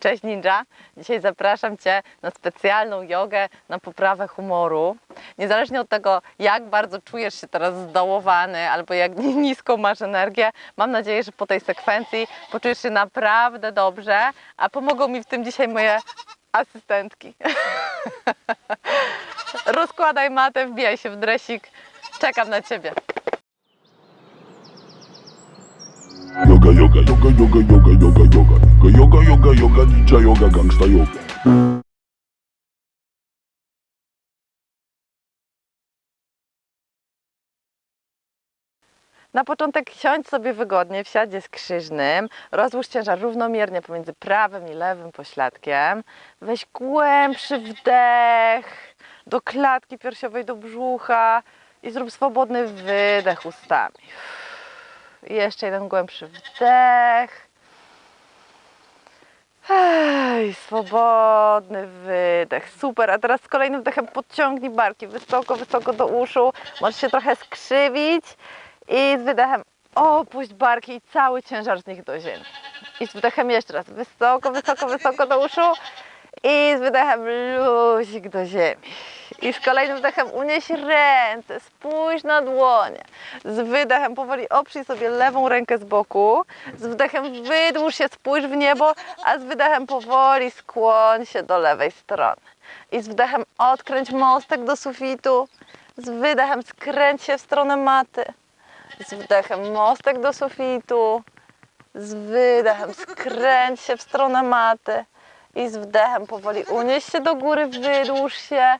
Cześć Ninja! Dzisiaj zapraszam Cię na specjalną jogę na poprawę humoru. Niezależnie od tego, jak bardzo czujesz się teraz zdołowany albo jak niską masz energię, mam nadzieję, że po tej sekwencji poczujesz się naprawdę dobrze, a pomogą mi w tym dzisiaj moje asystentki. Rozkładaj matę, wbijaj się w dresik. Czekam na Ciebie. Yoga, yoga, yoga, yoga, yoga, yoga, yoga. Yoga, yoga, yoga, ninja yoga, gangsta yoga. Na początek siądź sobie wygodnie w siadzie skrzyżnym, rozłóż ciężar równomiernie pomiędzy prawym i lewym pośladkiem, weź głębszy wdech do klatki piersiowej, do brzucha i zrób swobodny wydech ustami. I jeszcze jeden głębszy wdech. Ej, swobodny wydech. Super. A teraz z kolejnym wdechem podciągnij barki wysoko, wysoko do uszu. Możesz się trochę skrzywić. I z wydechem opuść barki i cały ciężar z nich do ziemi. I z wdechem jeszcze raz wysoko, wysoko, wysoko do uszu. I z wydechem luzik do ziemi. I z kolejnym wdechem unieś ręce, spójrz na dłonie. Z wydechem powoli oprzyj sobie lewą rękę z boku. Z wdechem wydłuż się, spójrz w niebo, a z wydechem powoli skłoń się do lewej strony. I z wdechem odkręć mostek do sufitu. Z wydechem skręć się w stronę maty. Z wdechem mostek do sufitu. Z wydechem skręć się w stronę maty. I z wdechem powoli unieś się do góry, wydłuż się.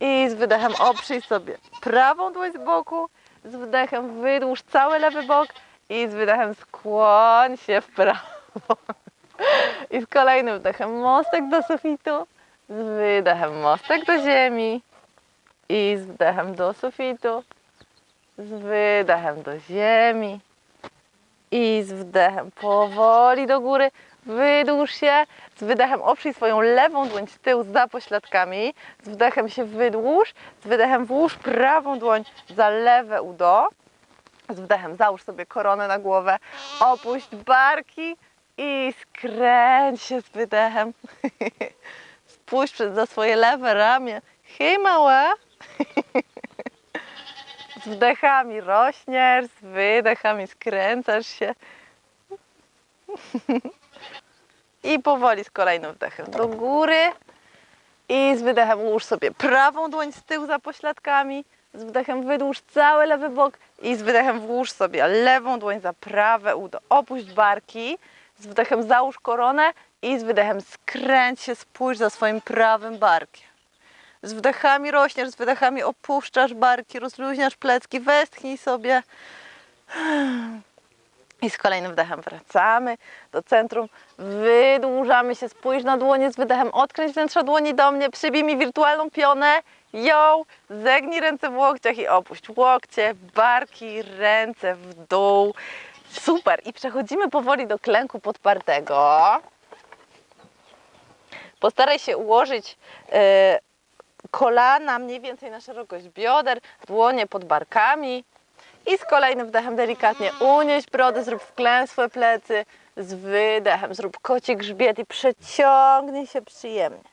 I z wydechem oprzyj sobie prawą dłoń z boku. Z wdechem wydłuż cały lewy bok. I z wydechem skłoń się w prawo. I z kolejnym wdechem mostek do sufitu. Z wydechem mostek do ziemi. I z wdechem do sufitu. Z wydechem do ziemi. I z wdechem powoli do góry. Wydłuż się. Z wydechem oprzyj swoją lewą dłoń z tyłu za pośladkami. Z wdechem się wydłuż. Z wydechem włóż prawą dłoń za lewe udo. Z wdechem załóż sobie koronę na głowę. Opuść barki i skręć się z wydechem. Spójrz przed za swoje lewe ramię. Hej mała. Z wdechami rośniesz, z wydechami skręcasz się. I powoli z kolejnym wdechem do góry. I z wydechem ułóż sobie prawą dłoń z tyłu za pośladkami. Z wdechem wydłuż cały lewy bok i z wydechem włóż sobie lewą dłoń za prawe udo. Opuść barki. Z wdechem załóż koronę i z wydechem skręć się, spójrz za swoim prawym barkiem. Z wdechami rośniesz, z wydechami opuszczasz barki, rozluźniasz plecki, westchnij sobie. I z kolejnym wdechem wracamy do centrum, wydłużamy się, spójrz na dłonie z wydechem, odkręć wnętrza dłoni do mnie, przybij mi wirtualną pionę, ją, zegnij ręce w łokciach i opuść łokcie, barki, ręce w dół. Super! I przechodzimy powoli do klęku podpartego. Postaraj się ułożyć e, kolana mniej więcej na szerokość bioder, dłonie pod barkami. I z kolejnym wdechem delikatnie unieś brodę, zrób wklęsłe plecy. Z wydechem zrób koci grzbiet i przeciągnij się przyjemnie.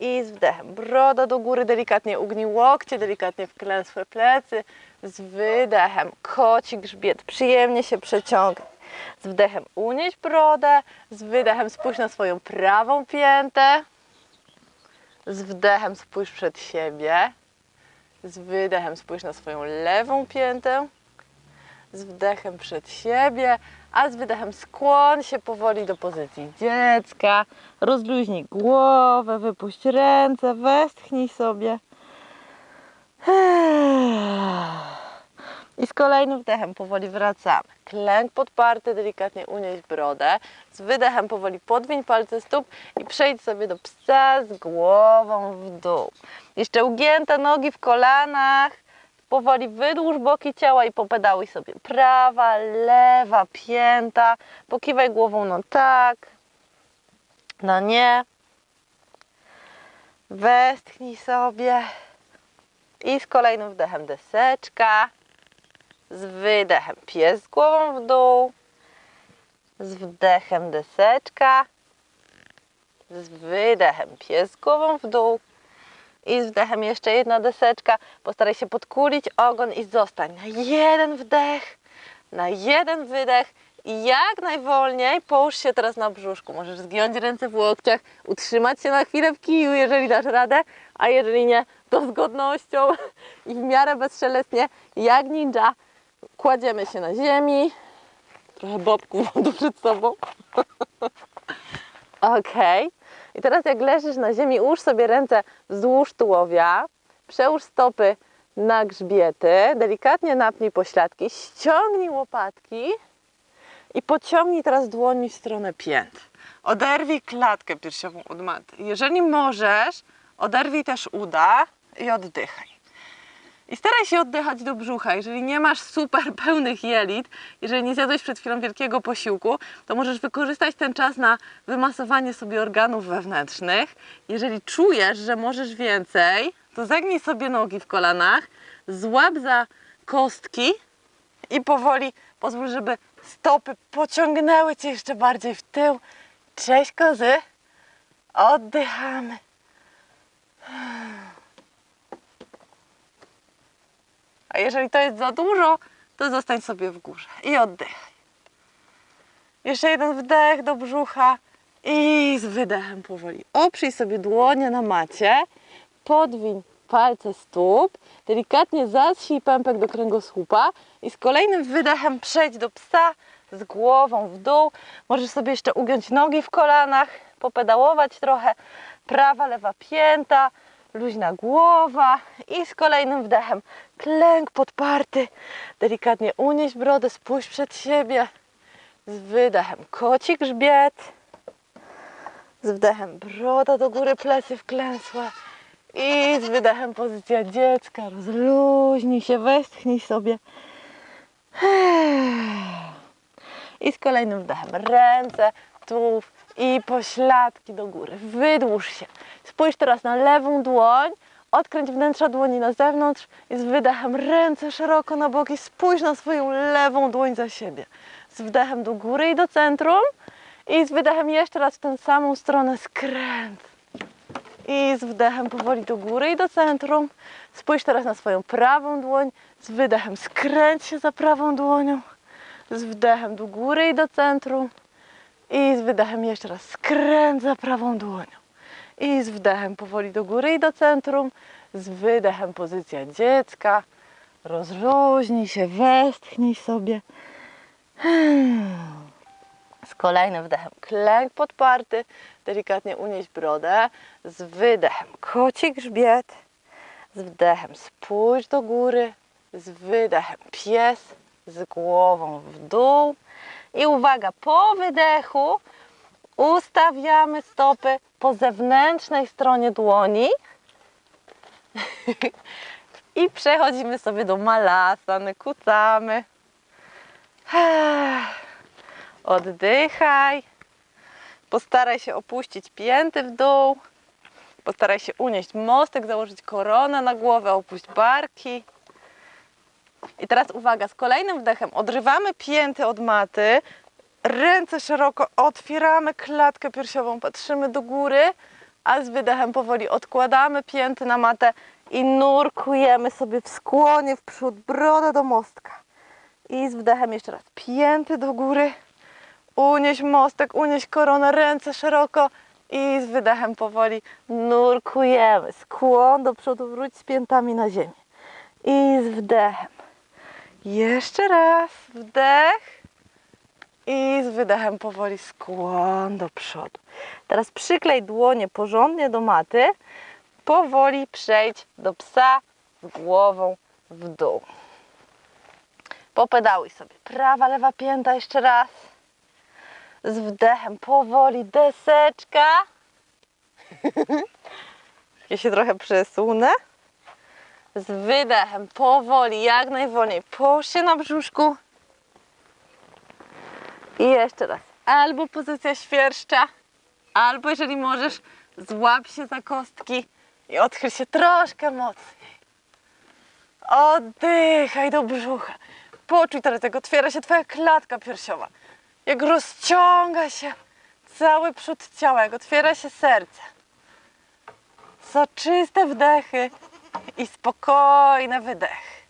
I z wdechem broda do góry, delikatnie ugnij łokcie, delikatnie wklęsłe plecy. Z wydechem koci grzbiet, przyjemnie się przeciągnij. Z wdechem unieś brodę, z wydechem spójrz na swoją prawą piętę. Z wdechem spójrz przed siebie. Z wydechem spójrz na swoją lewą piętę. Z wdechem przed siebie, a z wydechem skłoń się powoli do pozycji dziecka. Rozluźnij głowę, wypuść ręce, westchnij sobie. I z kolejnym wdechem powoli wracamy. Klęk podparty, delikatnie unieś brodę. Z wydechem powoli podwiń palce stóp i przejdź sobie do psa z głową w dół. Jeszcze ugięte nogi w kolanach. Powoli wydłuż boki ciała i popedałuj sobie prawa, lewa, pięta. Pokiwaj głową no tak, no nie. Westchnij sobie. I z kolejnym wdechem deseczka. Z wydechem pies z głową w dół. Z wdechem deseczka. Z wydechem pies głową w dół. I z wdechem jeszcze jedna deseczka. Postaraj się podkulić ogon i zostań na jeden wdech, na jeden wydech. I jak najwolniej połóż się teraz na brzuszku. Możesz zgiąć ręce w łokciach, utrzymać się na chwilę w kiju, jeżeli dasz radę, a jeżeli nie, to z godnością i w miarę bezszelestnie, jak ninja, kładziemy się na ziemi. Trochę bobków mam tu przed sobą. Okej. I teraz jak leżysz na ziemi, ułóż sobie ręce wzdłuż tułowia, przełóż stopy na grzbiety, delikatnie napnij pośladki, ściągnij łopatki i pociągnij teraz dłońmi w stronę pięt. Oderwij klatkę piersiową od maty. Jeżeli możesz, oderwij też uda i oddychaj. I staraj się oddychać do brzucha. Jeżeli nie masz super pełnych jelit, jeżeli nie zjadłeś przed chwilą wielkiego posiłku, to możesz wykorzystać ten czas na wymasowanie sobie organów wewnętrznych. Jeżeli czujesz, że możesz więcej, to zagnij sobie nogi w kolanach, złap za kostki i powoli pozwól, żeby stopy pociągnęły cię jeszcze bardziej w tył. Cześć kozy. Oddychamy. A jeżeli to jest za dużo, to zostań sobie w górze i oddychaj. Jeszcze jeden wdech do brzucha i z wydechem powoli. Oprzyj sobie dłonie na macie, podwiń palce stóp, delikatnie zaschnij pępek do kręgosłupa i z kolejnym wydechem przejdź do psa z głową w dół. Możesz sobie jeszcze ugiąć nogi w kolanach, popedałować trochę. Prawa, lewa pięta, luźna głowa i z kolejnym wdechem klęk podparty. Delikatnie unieś brodę, spójrz przed siebie. Z wydechem koci grzbiet. Z wdechem broda do góry, plecy wklęsłe. I z wydechem pozycja dziecka. Rozluźnij się, westchnij sobie. I z kolejnym wdechem ręce, tułów i pośladki do góry. Wydłuż się. Spójrz teraz na lewą dłoń. Odkręć wnętrza dłoni na zewnątrz i z wydechem ręce szeroko na boki. Spójrz na swoją lewą dłoń za siebie. Z wdechem do góry i do centrum. I z wydechem jeszcze raz w tę samą stronę skręt. I z wdechem powoli do góry i do centrum. Spójrz teraz na swoją prawą dłoń. Z wydechem skręć się za prawą dłonią. Z wdechem do góry i do centrum. I z wydechem jeszcze raz skręt za prawą dłonią. I z wdechem powoli do góry i do centrum. Z wydechem pozycja dziecka. Rozluźnij się, westchnij sobie. Z kolejnym wdechem klęk podparty, delikatnie unieść brodę. Z wydechem koci grzbiet. Z wdechem spójrz do góry. Z wydechem pies z głową w dół. I uwaga, po wydechu ustawiamy stopy po zewnętrznej stronie dłoni. I przechodzimy sobie do malasany, kucamy. Oddychaj. Postaraj się opuścić pięty w dół. Postaraj się unieść mostek, założyć koronę na głowę, opuść barki. I teraz uwaga, z kolejnym wdechem odrywamy pięty od maty, ręce szeroko, otwieramy klatkę piersiową, patrzymy do góry, a z wydechem powoli odkładamy pięty na matę i nurkujemy sobie w skłonie w przód, broda do mostka. I z wdechem jeszcze raz pięty do góry, unieś mostek, unieś koronę, ręce szeroko i z wydechem powoli nurkujemy. Skłon do przodu, wróć z piętami na ziemię. I z wdechem. Jeszcze raz wdech i z wydechem powoli skłon do przodu. Teraz przyklej dłonie porządnie do maty. Powoli przejdź do psa z głową w dół. Popedałuj sobie. Prawa, lewa pięta jeszcze raz. Z wdechem powoli deseczka. Ja się trochę przesunę. Z wydechem powoli, jak najwolniej. Połóż się na brzuszku. I jeszcze raz. Albo pozycja świerszcza, albo jeżeli możesz, złap się za kostki i odchyl się troszkę mocniej. Oddychaj do brzucha. Poczuj teraz, jak otwiera się Twoja klatka piersiowa. Jak rozciąga się cały przód ciała, jak otwiera się serce. Soczyste wdechy i spokojne wydechy.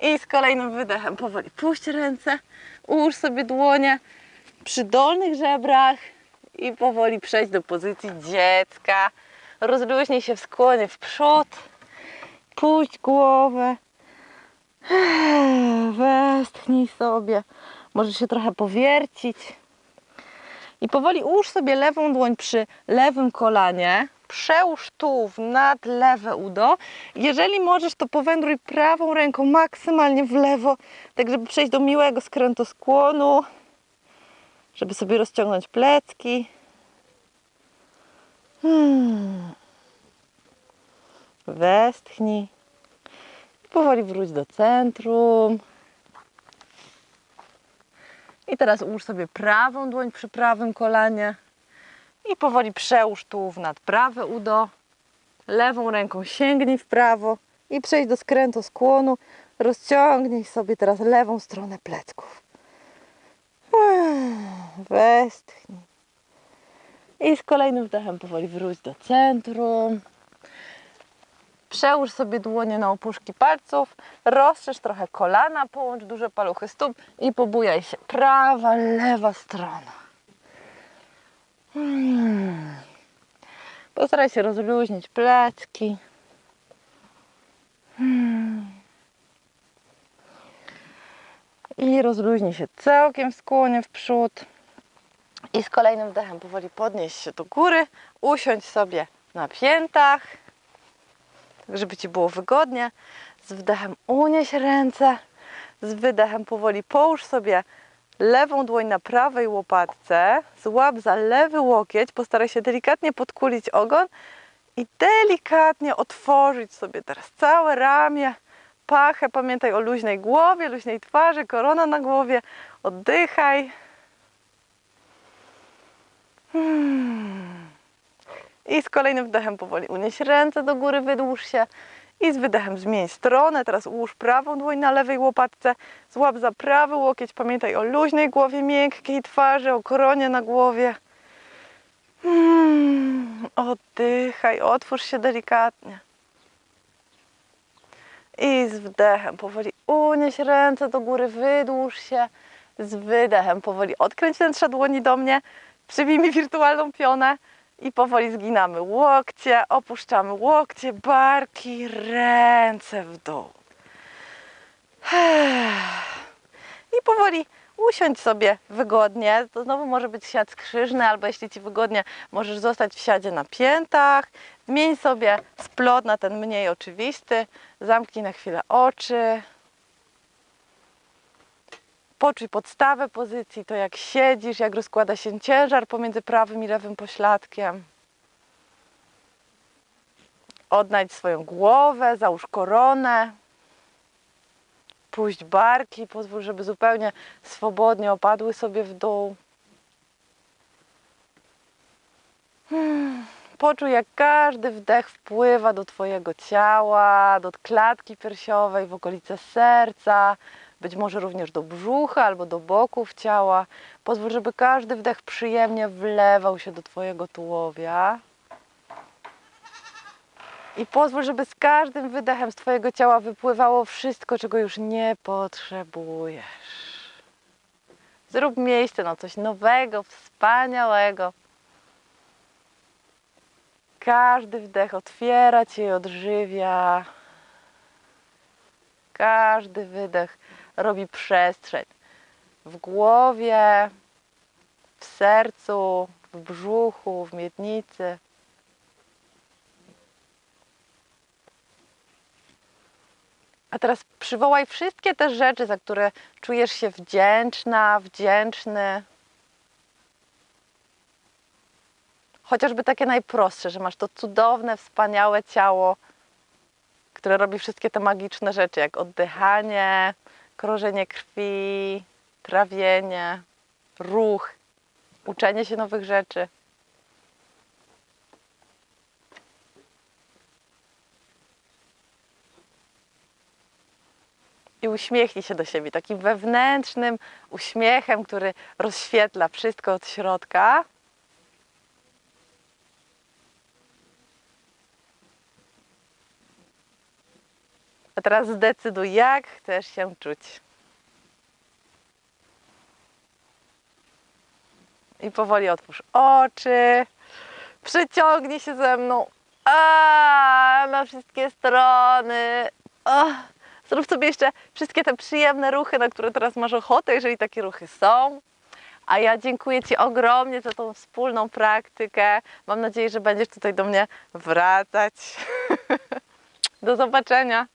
I z kolejnym wydechem powoli puść ręce, ułóż sobie dłonie przy dolnych żebrach i powoli przejść do pozycji dziecka. Rozluźnij się w skłonie w przód, puść głowę, westchnij sobie, możesz się trochę powiercić. I powoli ułóż sobie lewą dłoń przy lewym kolanie. Przełóż tułów nad lewe udo. Jeżeli możesz, to powędruj prawą ręką maksymalnie w lewo, tak żeby przejść do miłego skrętoskłonu, żeby sobie rozciągnąć plecki. Hmm. Westchnij. Powoli wróć do centrum. I teraz ułóż sobie prawą dłoń przy prawym kolanie i powoli przełóż tułów nad prawe udo. Lewą ręką sięgnij w prawo i przejdź do skrętu skłonu. Rozciągnij sobie teraz lewą stronę plecków. Westchnij. I z kolejnym wdechem powoli wróć do centrum. Przełóż sobie dłonie na opuszki palców, rozszerz trochę kolana, połącz duże paluchy stóp i pobujaj się. Prawa, lewa strona. Hmm. Postaraj się rozluźnić plecki. Hmm. I rozluźnij się całkiem w skłonie w przód. I z kolejnym wdechem powoli podnieś się do góry, usiądź sobie na piętach żeby Ci było wygodnie. Z wdechem unieś ręce, z wydechem powoli połóż sobie lewą dłoń na prawej łopatce, złap za lewy łokieć, postaraj się delikatnie podkulić ogon i delikatnie otworzyć sobie teraz całe ramię, pachę. Pamiętaj o luźnej głowie, luźnej twarzy, korona na głowie. Oddychaj. Hmm. I z kolejnym wdechem powoli unieś ręce do góry, wydłuż się. I z wydechem zmień stronę. Teraz ułóż prawą dłoń na lewej łopatce. Złap za prawy łokieć. Pamiętaj o luźnej głowie, miękkiej twarzy, o koronie na głowie. Mm, oddychaj, otwórz się delikatnie. I z wdechem powoli unieś ręce do góry, wydłuż się. Z wydechem powoli odkręć wnętrza dłoni do mnie. Przybij mi wirtualną pionę. I powoli zginamy łokcie, opuszczamy łokcie, barki, ręce w dół. I powoli usiądź sobie wygodnie. To znowu może być siad skrzyżny, albo jeśli Ci wygodnie, możesz zostać w siadzie na piętach. Zmień sobie splot na ten mniej oczywisty. Zamknij na chwilę oczy. Poczuj podstawę pozycji, to jak siedzisz, jak rozkłada się ciężar pomiędzy prawym i lewym pośladkiem. Odnajdź swoją głowę, załóż koronę. Puść barki, pozwól, żeby zupełnie swobodnie opadły sobie w dół. Hmm. Poczuj, jak każdy wdech wpływa do Twojego ciała, do klatki piersiowej, w okolice serca, być może również do brzucha albo do boków ciała. Pozwól, żeby każdy wdech przyjemnie wlewał się do Twojego tułowia. I pozwól, żeby z każdym wydechem z Twojego ciała wypływało wszystko, czego już nie potrzebujesz. Zrób miejsce na coś nowego, wspaniałego. Każdy wdech otwiera Cię i odżywia. Każdy wydech robi przestrzeń w głowie, w sercu, w brzuchu, w miednicy. A teraz przywołaj wszystkie te rzeczy, za które czujesz się wdzięczna, wdzięczny. Chociażby takie najprostsze, że masz to cudowne, wspaniałe ciało, które robi wszystkie te magiczne rzeczy, jak oddychanie, krążenie krwi, trawienie, ruch, uczenie się nowych rzeczy. i uśmiechnij się do siebie takim wewnętrznym uśmiechem, który rozświetla wszystko od środka. A teraz zdecyduj, jak chcesz się czuć. I powoli otwórz oczy. Przyciągnij się ze mną. A, na wszystkie strony. O, zrób sobie jeszcze wszystkie te przyjemne ruchy, na które teraz masz ochotę, jeżeli takie ruchy są. A ja dziękuję Ci ogromnie za tą wspólną praktykę. Mam nadzieję, że będziesz tutaj do mnie wracać. Do zobaczenia.